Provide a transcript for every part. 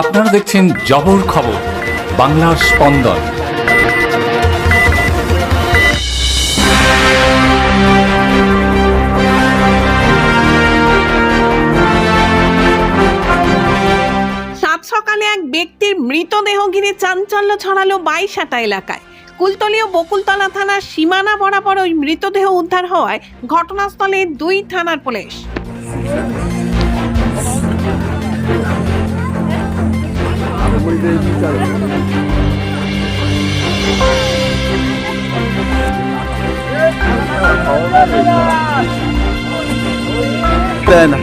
আপনারা দেখছেন জবর খবর, বাংলার স্পন্দন। সকালে এক ব্যক্তির মৃতদেহ ঘিরে চাঞ্চল্য ছড়ালো বাইশাটা এলাকায়। কুলতলি ও বকুলতলা থানার সীমানা বরাবর ওই মৃতদেহ উদ্ধার হওয়ায় ঘটনাস্থলে দুই থানার পুলিশ। না।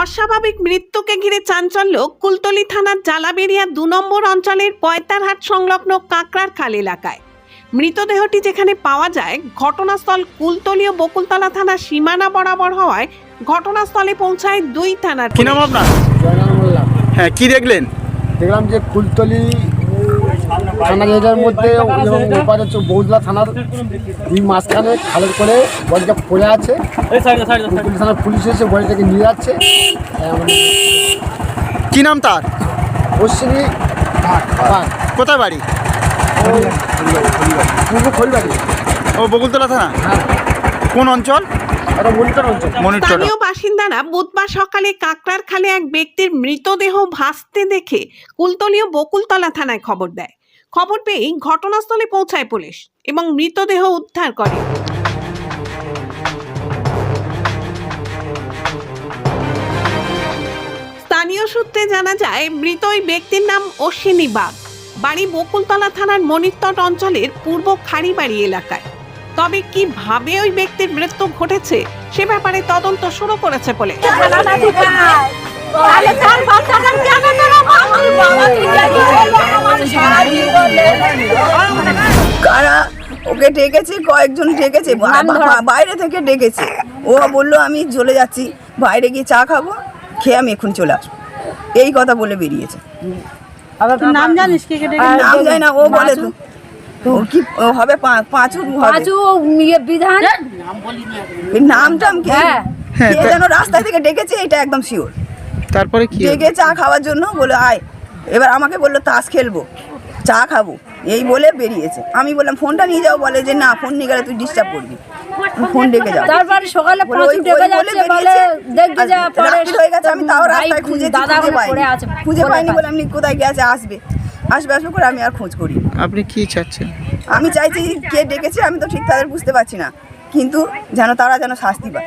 অস্বাভাবিক মৃত্যুকে ঘিরে চাঞ্চল্য কুলতলি থানার জালাবেরিয়া দু নম্বর অঞ্চলের পয়তারহাট সংলগ্ন কাঁকড়ার খাল এলাকায়। মৃতদেহটি যেখানে পাওয়া যায় ঘটনাস্থল কুলতলি ও বকুলতলা থানার সীমানা বরাবর হওয়ায় ঘটনাস্থলে পৌঁছায় দুই থানার কি নাম আপনার? হ্যাঁ কি দেখলেন? দেখলাম যে ফুলতলি থানা জায়গার মধ্যে এবং ওপারে হচ্ছে বৌদলা থানার দুই মাঝখানে খালের করে বডিটা পড়ে আছে। থানার পুলিশ এসে বডিটাকে নিয়ে যাচ্ছে। কি নাম তার? পাক কোথায় বাড়ি? ও বকুলতলা থানা? কোন অঞ্চল? স্থানীয় বাসিন্দারা বুধবার সকালে কাকড়ার খালে এক ব্যক্তির মৃতদেহ ভাসতে দেখে কুলতলি ও বকুলতলা থানায় খবর দেয়। খবর পেয়েই ঘটনাস্থলে পৌঁছায় পুলিশ এবং মৃতদেহ উদ্ধার করে। জানা যায় মৃত ওই ব্যক্তির নাম অশ্বিনী বাগ। বাড়ি বকুলতলা থানার মনিত্তট অঞ্চলের পূর্ব খাড়িবাড়ি এলাকায়। তবে কীভাবে ওই ব্যক্তির মৃত্যু ঘটেছে সে ব্যাপারে তদন্ত শুরু করেছে কারা? ওকে ডেকেছে কয়েকজন ডেকেছে বাইরে থেকে ডেকেছে। ও বলল আমি চলে যাচ্ছি বাইরে গিয়ে চা খাব খেয়ে আমি এখন চলে আসব। এই কথা বলে বেরিয়েছে। নাম জানিস কে কে নাম যায় না ও বলে তো। কি হবে পাঁচু হবে। পাঁচু ইয়ে বিধান? এই নামটাম কি হ্যাঁ। হ্যাঁ, যেন রাস্তা থেকে ডেকেছে এটা একদম শিওর তারপরে কি ডেকে চা খাওয়ার জন্য বলে আয়। এবার আমাকে বলল তাস খেলব। চা খাব। এই বলে বেরিয়েছে। আমি বললাম ফোনটা নিয়ে যাও। বলে যে না ফোন নিয়ে গেলে তুই ডিস্টার্ব করবি। ফোন ডেকে যাও তারপরে সকালে ডেকে যাচ্ছে বলে দেখবে যে রাত্রি হয়ে গেছে আমি তাও রাস্তায় খুঁজে দাদা পড়ে পাইনি। আছে। খুঁজে বলে পাইনি পাই। বলে আমি কোথায় গেছে আসবে। আসবে আসবে করে আমি আর খোঁজ করি। আপনি কি চাচ্ছেন? আমি চাইছি কে ডেকেছে আমি তো ঠিক তাদের বুঝতে পারছি না। কিন্তু যেন তারা যেন শাস্তি পায়।